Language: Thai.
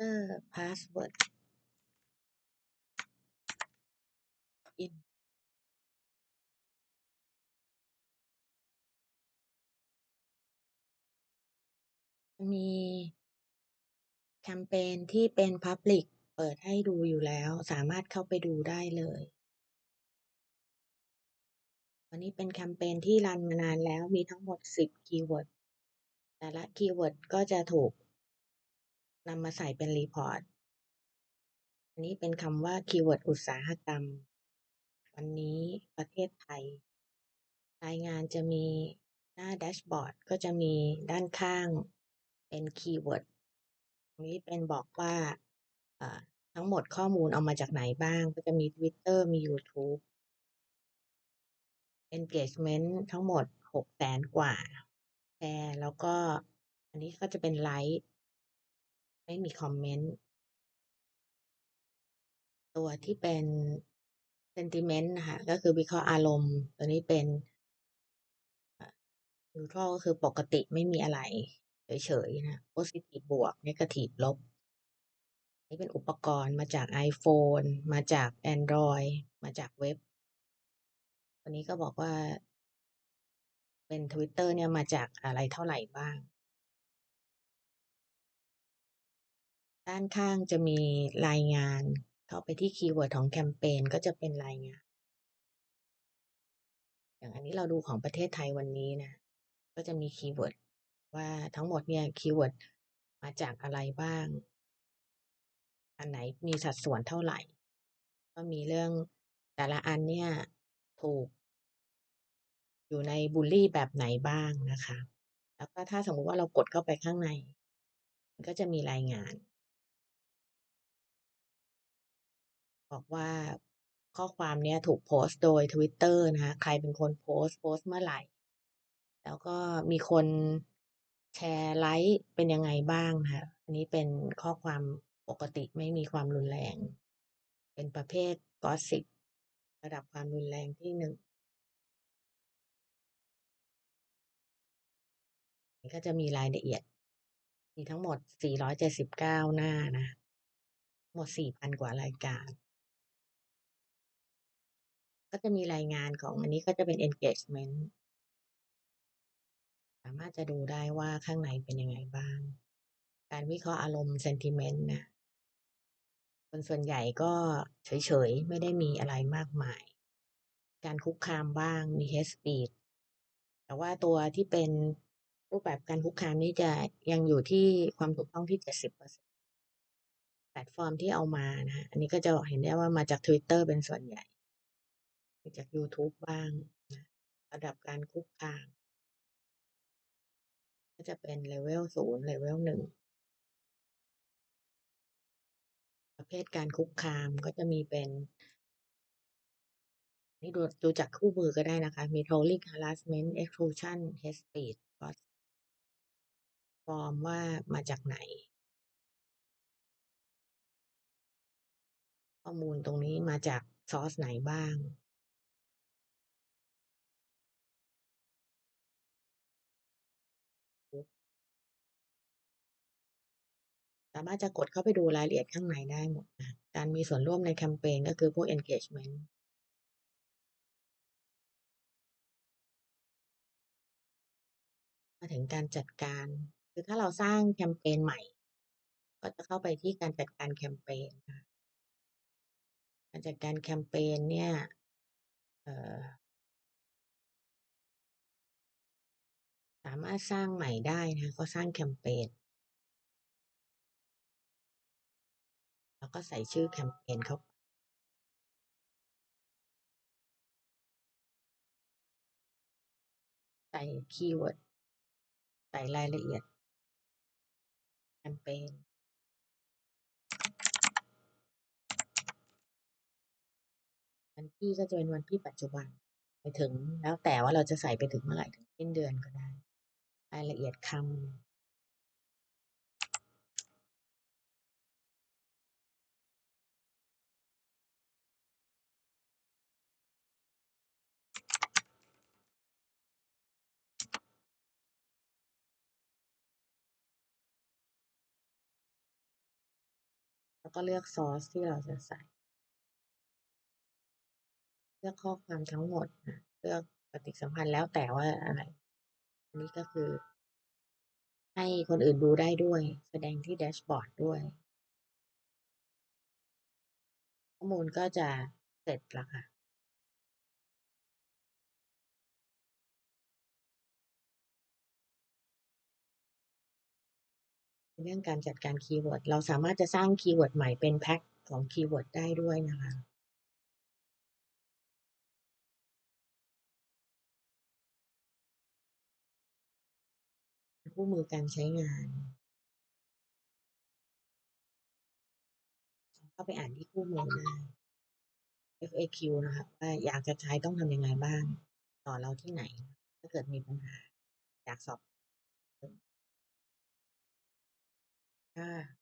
enter password in มีแคมเปญที่เป็น Public เปิดให้ดูอยู่แล้ว สามารถเข้าไปดูได้เลยวันนี้เป็นแคมเปญที่รันมานานแล้วมีทั้งหมด 10 คีย์เวิร์ด แต่ละคีย์เวิร์ดก็จะถูก นำมาใส่เป็นรีพอร์ต อันนี้เป็นคำว่าคีย์เวิร์ดอุตสาหกรรม วันนี้ประเทศไทย รายงานจะมีหน้าแดชบอร์ดก็จะมีด้านข้างเป็นคีย์เวิร์ดตรงนี้เป็นบอกว่าทั้งหมดข้อมูลเอามาจากไหนบ้าง ก็จะมี Twitter มี YouTube engagement ทั้งหมดหกแสนกว่าแชร์แล้วก็อันนี้ก็จะเป็นไลค์ ไม่มีคอมเมนต์ ตัวที่เป็น sentiment นะคะ ก็คือวิเคราะห์อารมณ์ ตัวนี้เป็น neutral ก็คือปกติไม่มีอะไร เฉยๆนะ positive บวก negative ลบนี่เป็นอุปกรณ์มาจาก iPhone มาจาก Android มาจากเว็บ วันนี้ก็บอกว่า เป็น Twitter เนี่ยมาจากอะไรเท่าไหร่บ้าง ด้านข้างจะมีรายงาน เข้าไปที่คีย์เวิร์ดของแคมเปญก็จะเป็นรายงาน อย่างอันนี้เราดูของประเทศไทยวันนี้นะ ก็จะมีคีย์เวิร์ดว่าทั้งหมดเนี่ยคีย์เวิร์ดมาจากอะไรบ้าง อันไหนมีสัดส่วนเท่าไหร่ ก็มีเรื่องแต่ละอันเนี่ยถูก อยู่ในบูลลี่แบบไหนบ้างนะคะ แล้วก็ถ้าสมมุติว่าเรากดเข้าไปข้างในมันก็จะมีรายงาน บอกว่าข้อความนี้ถูกโพสต์โดย Twitter นะคะใครเป็นคนโพสต์โพสต์เมื่อไหร่ แล้วก็มีคนแชร์ไลค์เป็นยังไงบ้างนะคะอันนี้เป็นข้อความปกติไม่มีความรุนแรง เป็นประเภทกอสิบระดับความรุนแรงที่หนึ่งก็จะมีรายละเอียด มีทั้งหมด 479 หน้านะ หมด 4,000 กว่ารายการ ก็จะมีรายงานของอันนี้ก็จะเป็น engagement สามารถจะดูได้ว่าข้างในเป็นยังไงบ้าง การวิเคราะห์อารมณ์ sentiment นะคนส่วนใหญ่ก็เฉยๆ ไม่ได้มีอะไรมากมาย การคุกคามบ้างมี hate speech แต่ว่าตัวที่เป็นรูปแบบการคุกคามนี่จะยังอยู่ที่ความถูกต้องที่70%แพลตฟอร์มที่เอามานะอันนี้ก็จะเห็นได้ว่ามาจาก Twitter เป็นส่วนใหญ่มา จาก YouTube บ้าง ระดับการคุกคาม ก็จะเป็นเลเวลศูนย์เลเวลหนึ่ง ประเภทการคุกคามก็จะมีเป็น นี่ดูดูจากคู่มือก็ได้นะคะ มี trolling harassment exclusion hate speech ฟอร์มว่ามาจากไหน ข้อมูลตรงนี้มาจากซอร์สไหนบ้างามารถจะกดเข้าไปดูรายละเอียดข้างในได้หมดนะการมีส่วนร่วมในแคมเปญก็คือพวก engagement มาถึงการจัดการ คือถ้าเราสร้างแคมเปญใหม่ ก็จะเข้าไปที่การจัดการแคมเปญการจัดการแคมเปญเนี่ยสามารถสร้างใหม่ได้นะก็สร้างแคมเปญ แล้วก็ใส่ชื่อแคมเปญเข้าไปใส่คีย์เวิร์ด ใส่รายละเอียด แคมเปญ วันที่ก็จะเป็นวันที่ปัจจุบัน ไปถึงแล้วแต่ว่าเราจะใส่ไปถึงเมื่อไหร่ถึงสิ้นเดือนก็ได้ รายละเอียดคำ แล้วก็เลือกซอสที่เราจะใส่ เลือกข้อความทั้งหมดนะเลือกปฏิสัมพันธ์แล้วแต่ว่าอะไร อันนี้ก็คือ ให้คนอื่นดูได้ด้วย แสดงที่แดชบอร์ดด้วย ข้อมูลก็จะเสร็จแล้วค่ะ เรื่องการจัดการคีย์เวิร์ด เราสามารถจะสร้างคีย์เวิร์ดใหม่เป็นแพ็กของคีย์เวิร์ดได้ด้วยนะคะคู่มือการใช้งานเข้าไปอ่านที่คู่มือได้ FAQ นะคะว่าอยากจะใช้ต้องทำยังไงบ้าง ต่อเราที่ไหน ถ้าเกิดมีปัญหา อยากสอบ ค่ะ